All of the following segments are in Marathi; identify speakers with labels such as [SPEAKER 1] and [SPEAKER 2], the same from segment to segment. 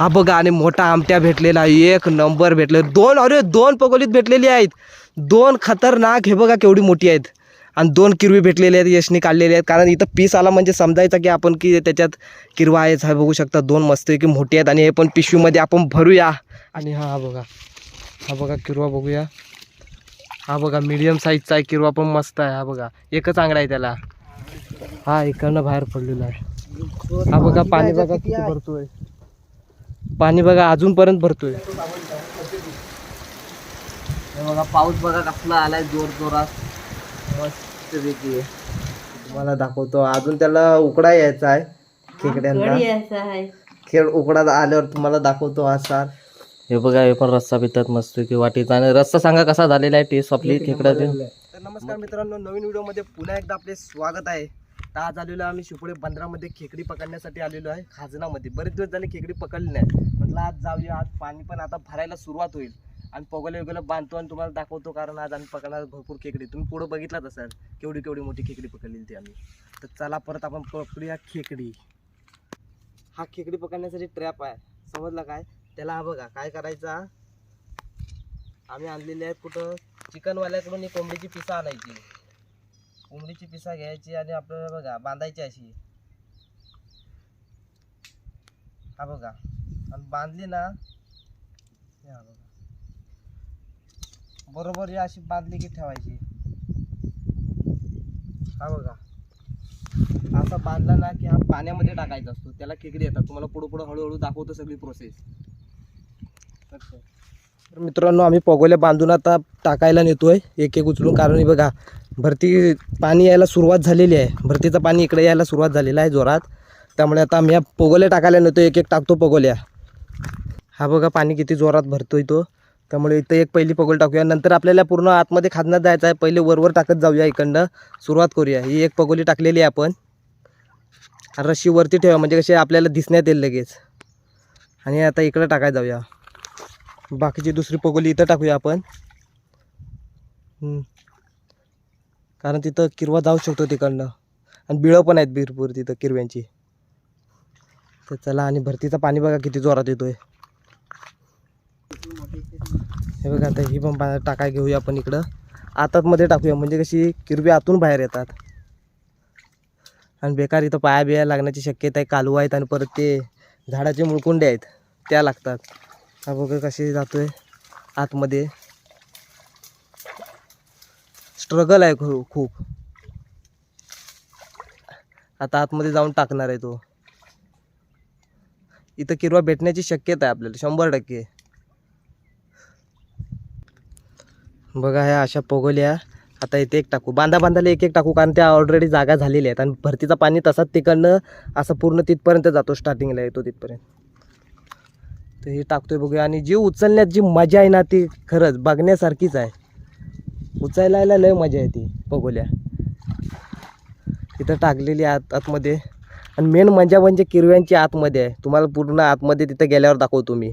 [SPEAKER 1] हा बघा आणि मोठा आमट्या भेटलेला एक नंबर भेटले. दोन अरे दोन पगोलीत भेटलेली आहेत. दोन खतरनाक हे बघा केवढी मोठी आहेत. आणि दोन किरवी भेटलेले आहेत यशनी काढलेले आहेत. कारण इथं पीस आला म्हणजे समजायचं की आपण की त्याच्यात किरवा आहेच हा बघू शकता. दोन मस्त की मोठी आहेत. आणि हे पण पिशवीमध्ये आपण भरूया. आणि हा हा बघा. हा बघा किरवा बघूया. हा बघा मीडियम साईजचा आहे किरवा पण मस्त आहे. हा बघा. एकच आंगडा आहे त्याला. हा इकडनं बाहेर पडलेला आहे. हा बघा पाणी बघा किती भरतोय. पाणी बघा अजूनपर्यंत भरतोय. हे बघा पाऊस बघा कसला आलाय जोर जोरात. मस्त पैकी. तुम्हाला दाखवतो. अजून त्याला उकडा यायचा आहे खेकड्यांना. खेळ उकडा आल्यावर तुम्हाला दाखवतो हा सार. हे बघा हे पण रस्सा पितात मस्त की वाटीचा आणि रस्सा सांगा कसा झालेला आहे टेस्ट आपली खेकड्याची तर नमस्कार मित्रांनो नवीन व्हिडिओमध्ये पुन्हा एकदा आपले स्वागत आहे. तर आज आलेलो आम्ही शिपोळे बंदरामध्ये खेकडी पकडण्यासाठी आलेलो आहे खाजनामध्ये. बरेच दिवस झाले खेकडी पकडली नाही. म्हटलं आज जाऊया आज पाणी पण आता भरायला सुरुवात होईल. आणि पगोले वगैरे बांधतो आणि तुम्हाला दाखवतो कारण आज आम्ही पकडणार भरपूर खेकडी. तुम्ही पुढं बघितलाच असाल केवढी केवढी मोठी खेकडी पकडलेली ती आम्ही. तर चला परत आपण पकडूया खेकडी. हा खेकडी पकडण्यासाठी ट्रॅप आहे. समजलं काय? त्याला हा बघा काय करायचा आम्ही आणलेले आहेत कुठं? चिकनवाल्याकडून ही कोंबडीची पिसा आणायची. कोंबडीची पिसा घ्यायची आणि आपल्याला बघा बांधायची अशी. हा बघा. आणि बांधली ना हे हा बघा. बरोबर ही अशी बांधली की ठेवायची. हा बघा. असा बांधला ना की हा पाण्यामध्ये टाकायचा असतो. त्याला खेकडी येतात. तुम्हाला पुढं पुढं हळूहळू दाखवतो सगळी प्रोसेस तर मित्रांनो आम्ही पगोल्या बांधून आता टाकायला नेतोय. एक एक उचलून. कारण बघा भरती पाणी यायला सुरुवात झालेली आहे. भरतीचं पाणी इकडे यायला सुरुवात झालेलं आहे जोरात. त्यामुळे आता आम्ही या पगोल्या टाकायला नव्हतो एक एक टाकतो पगोल्या. हा बघा पाणी किती जोरात भरतोय तो. त्यामुळे इथं एक पहिली पगोल टाकूया. नंतर आपल्याला पूर्ण आतमध्ये खादण्यात जायचं आहे. पहिले वरवर टाकत जाऊया इकडनं. सुरुवात करूया. ही एक पगोली टाकलेली आहे आपण. रशी वरती ठेवा म्हणजे कशी आपल्याला दिसण्यात येईल लगेच. आणि आता इकडं टाकायला जाऊया. बाकीची दुसरी पगोली इथं टाकूया आपण. कारण तिथं किरवा जाऊ शकतो तिकडनं. आणि बिळं पण आहेत भरपूर तिथं किरव्यांची. तर चला आणि भरतीचं पाणी बघा किती जोरात येतोय. हे बघा आता ही पण पा टाकाय घेऊया आपण इकडं. आतातमध्ये टाकूया म्हणजे कशी किरवी आतून बाहेर येतात. आणि बेकार इथं पाया बिया लागण्याची शक्यता आहे कालू आहेत आणि परत ते झाडाचे मुळकुंडे आहेत त्या लागतात. हा बघा कशी जातोय आतमध्ये. स्ट्रगल आहे खू खूप. आता आतमध्ये जाऊन टाकणार आहे तो. इथं किरवा भेटण्याची शक्यता आहे आपल्याला शंभर टक्के. बघा ह्या अशा पोगोल्या. आता इथे एक टाकू. बांधा बांधाला एक एक टाकू कारण त्या ऑलरेडी जागा झालेल्या आहेत. आणि भरतीचा पाणी तसाच तिकडनं असं पूर्ण तिथपर्यंत जातो स्टार्टिंगला येतो तिथपर्यंत. तर हे टाकतोय बघूया. आणि जी उचलण्यात जी मजा आहे ना ती खरंच बघण्यासारखीच आहे. उचायला लय मजा येते पगोल्या तिथं टाकलेली आत आतमध्ये. आणि मेन मजा म्हणजे किरव्यांची आतमध्ये आहे. तुम्हाला पूर्ण आतमध्ये तिथं गेल्यावर दाखवतो मी.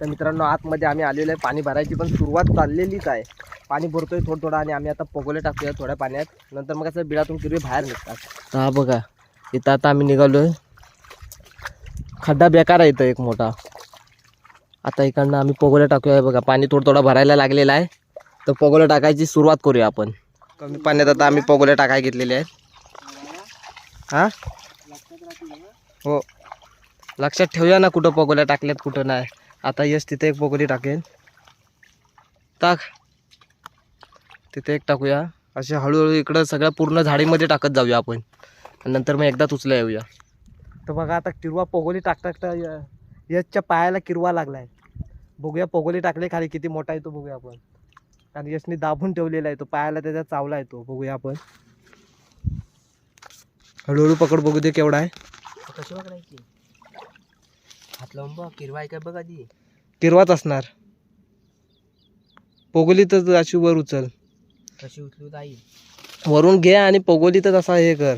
[SPEAKER 1] तर मित्रांनो आतमध्ये आम्ही आलेलो आहे. पाणी भरायची पण सुरुवात चाललेलीच आहे. पाणी भरतोय थोडं थोडं आणि आम्ही आता पगोले टाकतोय थोड्या पाण्यात. नंतर मग असं बिळातून किरवे बाहेर निघतात. हा बघा. इथं आता आम्ही निघालो आहे खड्डा बेकार आहे इथं एक मोठा. आता इकडनं आम्ही पगोल्या टाकूया. बघा पाणी थोडं थोडं भरायला लागलेलं आहे. तर पगोल्या टाकायची सुरुवात करूया आपण. कमी पाण्यात आता आम्ही पगोल्या टाकाय घेतलेले आहेत. हां? हो. लक्षात ठेवूया ना कुठं पोगोल्या टाकल्यात कुठं नाही. आता यश तिथे एक पोगोली टाकेल टाक. तिथे एक टाकूया. असे हळूहळू इकडं सगळ्या पूर्ण झाडीमध्ये टाकत जाऊया आपण. नंतर मग एकदा उचला येऊया. तर बघा आता किरवा पोगोली टाक टाकता यशच्या पायाला किरवा लागलाय. बघूया पोगोली टाकले खाली किती मोठा आहे तो बघूया आपण. कारण यशने दाबून ठेवलेला आहे तो पायाला त्याचा चावला आहे तो बघूया आपण. हळूहळू पकड बघू दे केवढा आहे.
[SPEAKER 2] कशी पकडायची? हात लावून बघ किरवा आहे काय बघ आधी.
[SPEAKER 1] किरवाच असणार. पोगोली तर अशी वर उचल.
[SPEAKER 2] कशी उचलू ताई?
[SPEAKER 1] वरून घे आणि पोगोलीतच असा हे कर.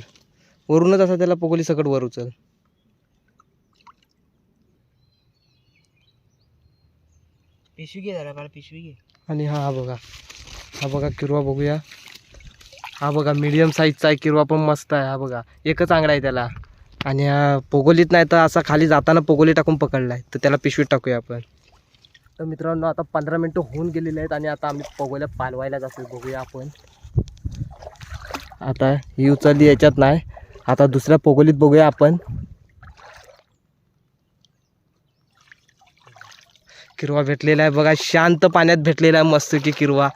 [SPEAKER 1] वरूनच असा त्याला पोगोली सकट वर उचल.
[SPEAKER 2] पिशवी घे जरा मला पिशवी घे.
[SPEAKER 1] आणि हा हा बघा. हा बघा किरवा बघूया. हा बघा मीडियम साईजचा आहे किरवा पण मस्त आहे हा बघा. एकच आंगडा आहे त्याला. आणि हा पोगोलीत नाही तर असा खाली जाताना पोगोली टाकून पकडलाय. तर त्याला पिशवीत टाकूया आपण. तर मित्रांनो आता पंधरा मिनटं होऊन गेलेले आहेत आणि आता आम्ही पोगोल्या पालवायला जातो बघूया आपण. आता ही उचलली याच्यात नाही. आता दुसऱ्या पोगोलीत बघूया आपण. किरवा भेटलेला आहे. बघा शांत पाण्यात भेटलेला आहे मस्त की किरवा.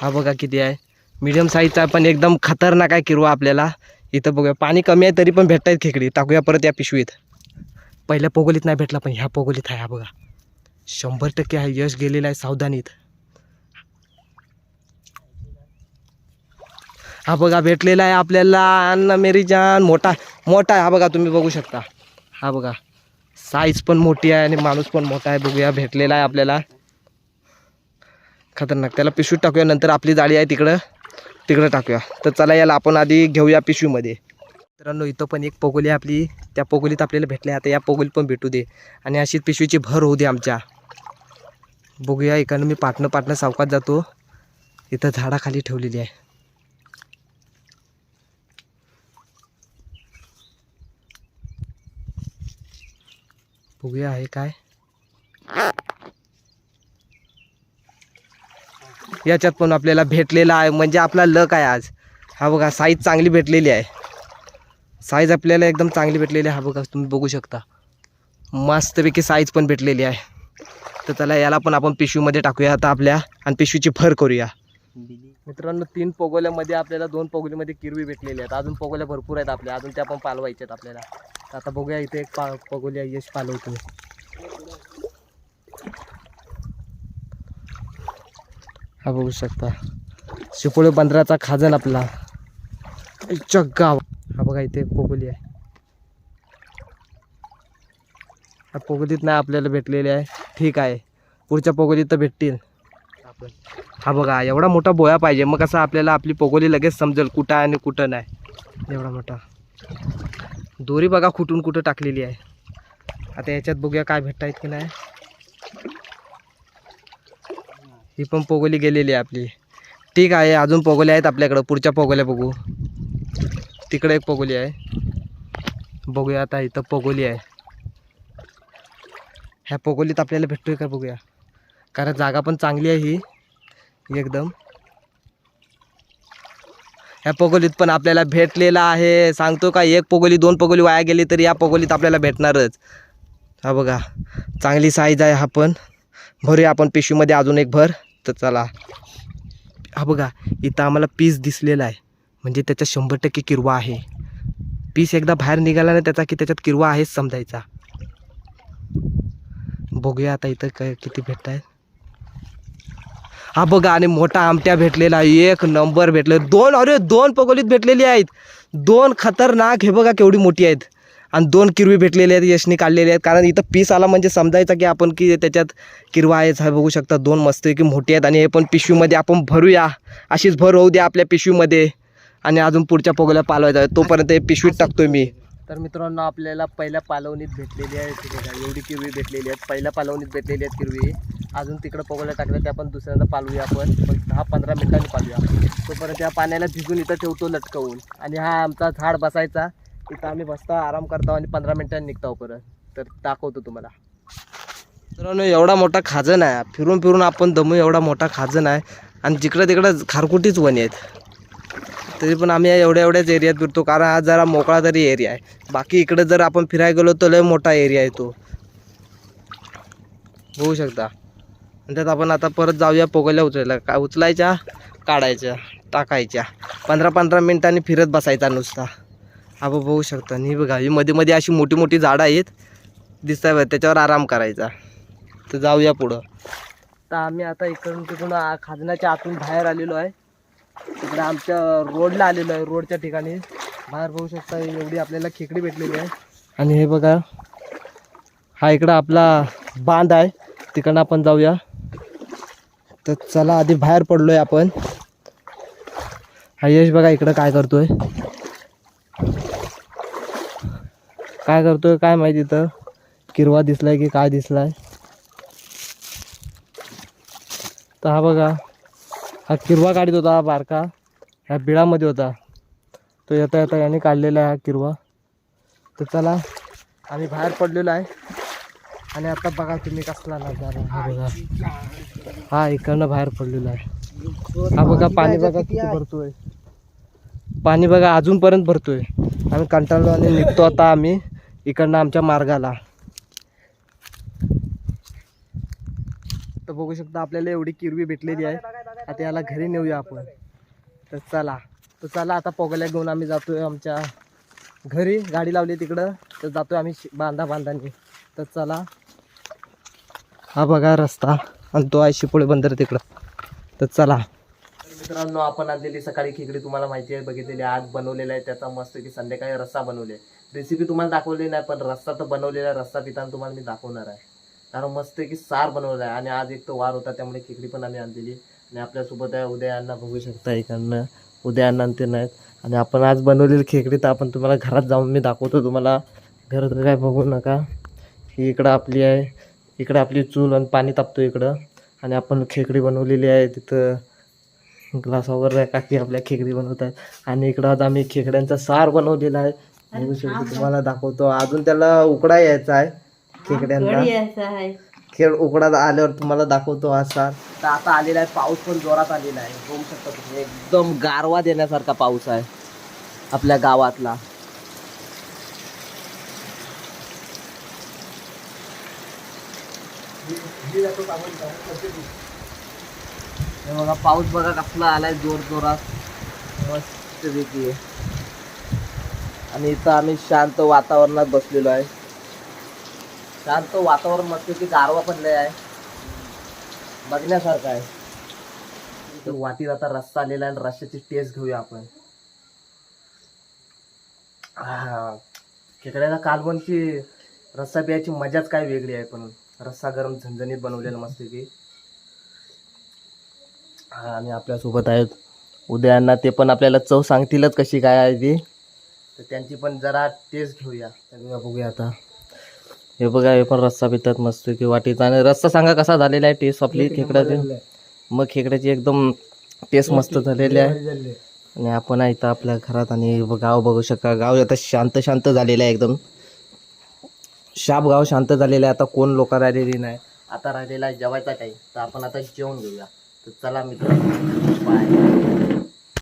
[SPEAKER 1] हा बघा किती आहे. मीडियम साईजचा आहे पण एकदम खतरनाक आहे किरवा आपल्याला. इथं बघूया पाणी कमी आहे तरी पण भेटत आहेत खेकडी. टाकूया परत या पिशवीत. पहिल्या पोगोलीत नाही भेटला पण ह्या पोगोलीत आहे हा बघा. शंभर टक्के आहे. यश गेलेला आहे सावधानीत. हा बघा भेटलेला आहे आपल्याला. अन्न मेरी जान मोठा मोठा आहे. हा बघा तुम्ही बघू शकता. हा बघा. साईज पण मोठी आहे आणि माणूस पण मोठा आहे. बघूया भेटलेला आहे आपल्याला. खतरनाक. त्याला पिशवीत टाकूया नंतर आपली जाळी आहे तिकडं. तिकडं टाकूया. तर चला याला आपण आधी घेऊया पिशवीमध्ये. मित्रांनो इथं पण एक पोगोली आहे आपली. त्या पोगोलीत आपल्याला भेटले आता या पोगोली पण भेटू दे. आणि अशीच पिशवीची भर होऊ दे आमच्या. बघूया इकडनं मी पाटणं पाटणं सावकात जातो. इथं झाडाखाली ठेवलेली आहे. बघूया आहे काय. याच्यात पण आपल्याला भेटलेला आहे म्हणजे आपला लक आहे आज. हा बघा साईज चांगली भेटलेली आहे. साईज आपल्याला एकदम चांगली भेटलेली आहे. हा बघा तुम्ही बघू शकता. मस्तपैकी साईज पण भेटलेली आहे. तर त्याला याला पण आपण पिशवीमध्ये टाकूया आता आपल्या आणि पिशवीची भर करूया. मित्रांनो तीन पोगोल्यामध्ये आपल्याला दोन पोगोलीमध्ये किरवी भेटलेली आहेत. अजून पोगोल्या भरपूर आहेत आपल्या. अजून त्या पण पालवायच्या आहेत आपल्याला. तर आता बघूया इथे एक पा पोगोली आहे यश पालवतो हा बघू शकता. शिपोळे बंदराचा खाजन आपला. गाव. हा बघा इथे एक पोगोली आहे. हा पोगोलीत नाही आपल्याला भेटलेली आहे. ठीक आहे. पुढच्या पोगोलीत तर भेटतील. आपण हा बघा एवढा मोठा बोया पाहिजे. मग कसं आपल्याला आपली पोगोली लगेच समजेल कुठं आहे आणि कुठं नाही. एवढा मोठा. दोरी बघा कुठून कुठं टाकलेली आहे. आता याच्यात बघूया काय भेटतायत की नाही. ही पण पोगोली गेलेली आहे आपली. ठीक आहे अजून पोगोली आहेत आपल्याकडं. पुढच्या पोगोल्या बघू. तिकडे एक पोगोली आहे. बघूया आता इथं पोगोली आहे. ह्या पोगोलीत आपल्याला भेटतोय का बघूया. कारण जागा पण चांगली आहे ही. एकदम. ह्या पोगोलीत पण आपल्याला भेटलेला आहे. सांगतो का एक पोगोली दोन पोगोली वाया गेली तर या पोगोलीत आपल्याला भेटणारच. हा बघा चांगली साईज आहे हा पण. भरूया आपण पिशवीमध्ये अजून एक भर. तर चला. हा बघा इथं आम्हाला पीस दिसलेला आहे. म्हणजे त्याच्यात शंभर टक्के किरवा आहे. पीस एकदा बाहेर निघाला ना त्याचा की त्याच्यात किरवा आहेच समजायचा. बघूया आता इथं काय किती भेटत आहेत हा बघा आणि मोठा आमट्या भेटलेला एक नंबर भेटले. दोन अरे दोन पगोलीत भेटलेली आहेत. दोन खतरनाक हे बघा केवढी मोठी आहेत. आणि दोन किरवी भेटलेले आहेत यशनी काढलेले आहेत. कारण इथं पीस आला म्हणजे समजायचा की आपण की त्याच्यात किरवा आहेच हा बघू शकता. दोन मस्त की मोठी आहेत. आणि हे पण पिशवीमध्ये आपण भरूया. अशीच भर होऊ द्या आपल्या पिशवीमध्ये. आणि अजून पुढच्या पगोल्या पालवायचा आहे तोपर्यंत हे पिशवीत टाकतोय मी. तर मित्रांनो आपल्याला पहिल्या पालवणीत भेटलेली आहे ती एवढी किरवी भेटलेली आहेत. पहिल्या पालवणीत भेटलेली आहेत किरवी अजून तिकडं पगोल्या टाकल्या त्या पण दुसऱ्यांदा पालवूया आपण. पण दहा पंधरा मिनिटांनी पालूया तोपर्यंत या पाण्याला भिजून इथं ठेवतो लटकवून. आणि हा आमचा झाड बसायचा. इथं आम्ही बसता आराम करतो आणि पंधरा मिनिटांनी निघतो परत. तर दाखवतो तुम्हाला. मित्रांनो एवढा मोठा खाजन आहे फिरून फिरून आपण दमू एवढा मोठा खाजन आहे आणि जिकडं तिकडं खारकुटीच वणी आहेत. तरी पण आम्ही एवढ्या एवढ्याच एरियात फिरतो. कारण हा जरा मोकळा तरी एरिया आहे. बाकी इकडे जर आपण फिरायला गेलो तर लय मोठा एरिया आहे तो. होऊ शकता. आणि त्यात आपण आता परत जाऊया पोगल्या उचलायला. का उचलायच्या? काढायच्या. टाकायच्या. पंधरा पंधरा मिनिटांनी फिरत बसायचा नुसता. आपण बघू शकता. नाही बघा ही मध्ये मध्ये अशी मोठी मोठी झाडं आहेत. दिसताय आहे त्याच्यावर आराम करायचा. तर जाऊया पुढं. तर आम्ही आता इकडून तिकडून आ- खाजनाच्या आतून बाहेर आलेलो आहे. तिकडे आमच्या रोडला आलेलो आहे रोडच्या ठिकाणी. बाहेर बघू शकता एवढी आपल्याला खेकडी भेटलेली आहे. आणि हे बघा हा इकडं आपला बांध आहे. तिकडं आपण जाऊया. तर चला आधी बाहेर पडलो आहे आपण. हा यश बघा इकडं काय करतोय. काय करतोय काय माहिती तर किरवा दिसलाय की काय दिसलाय? तर हा बघा हा किरवा काढत होता बारका. ह्या बिळामध्ये होता. तो येता येता याने काढलेला आहे हा किरवा. तर चला आम्ही बाहेर पडलेलो आहे. आणि आता बघा तुम्ही कसला नजारा हा बघा. हा इकडनं बाहेर पडलेलो आहे. हा बघा पाणी बघा किती भरतोय. पाणी बघा अजूनपर्यंत भरतोय. आम्ही कंटाळलो आणि निघतो आता आम्ही इकडनं आमच्या मार्गाला. तर बघू शकता आपल्याला एवढी किरवी भेटलेली आहे. आता याला घरी नेऊया आपण. तर चला. तर चला आता पोगल्या घेऊन आम्ही जातोय आमच्या घरी. गाडी लावली तिकडं. तर जातोय आम्ही शि- बांधा बांधानी. तर चला. हा बघा रस्ता. आणि तो आहे शिपोळे बंदर तिकडं. तर चला. मित्रांनो आपण आणलेली सकाळी खिकडी तुम्हाला माहिती आहे बघितलेली आज बनवलेला आहे. त्याचा मस्त की संध्याकाळी रस्सा बनवले रेसिपी तुम्हाला दाखवली नाही पण रस्ता तर बनवलेला आहे. रस्सा पिताना तुम्हाला मी दाखवणार आहे. कारण मस्त की सार बनवलेला आहे. आणि आज एक तो वार होता त्यामुळे खिकडी पण आम्ही आणलेली आणि आपल्यासोबत आहे. उद्या अण्णा बघू शकता इकडनं उद्या अण्णा ते नाहीत आणि आपण आज बनवलेली खेकडी तर आपण तुम्हाला घरात जाऊन मी दाखवतो तुम्हाला. घर तर काय बघू नका. ही इकडं आपली आहे. इकडं आपली चूल आणि पाणी तापतो इकडं. आणि आपण खेकडी बनवलेली आहे. तिथं ग्लास वगैरे काकी आपल्या खेकडी बनवत आहेत आणि इकडं आज आम्ही खेकड्यांचा सार बनवलेला आहे. बघू शकतो तुम्हाला दाखवतो. अजून त्याला उकडा यायचा आहे. खेकड्यांना. खेळ उकडा आल्यावर तुम्हाला दाखवतो हा सार तर आता आलेला आहे पाऊस पण जोरात आलेला आहे. बघू शकता तुम्ही एकदम गारवा देण्यासारखा पाऊस आहे आपल्या गावातला. हे बघा पाऊस बघा कसला आलाय जोर जोरात. मस्त पैकी आणि इथं आम्ही शांत वातावरणात बसलेलो आहे. शांत वातावरण मस्त की गारवा पण लय आहे बघण्यासारखं आहे. इथं वाटीत आता रस्ता आलेला आहे. रस्त्याची टेस्ट घेऊया आपण. हा. खेकड्याचा कालवणची रस्सा प्यायची मजाच काय वेगळी आहे पण. रस्सा गरम झणझणीत बनवलेला मस्त की हा आणि आपल्यासोबत आहेत. उद्यांना ते पण आपल्याला चव सांगतीलच कशी काय आहे ती. तर त्यांची पण जरा टेस्ट घेऊया. सगळं बघूया आता. हे बघा हे पण रस्सा पितात मस्त की वाटीचा. आणि रस्सा सांगा कसा झालेला आहे टेस्ट आपली खेकड्याची? मग खेकड्याची एकदम टेस्ट मस्त झालेली आहे. आणि आपण आहे इथं आपल्या घरात आणि गाव बघू शकता. गाव आता शांत शांत झालेलं आहे एकदम. शाप गाव शांत झालेलं आहे. आता कोण लोक राहिलेली नाही. आता राहिलेला आहे जेवायचा टाईम तर आपण आता जेवण घेऊया. तर चला मित्र बाय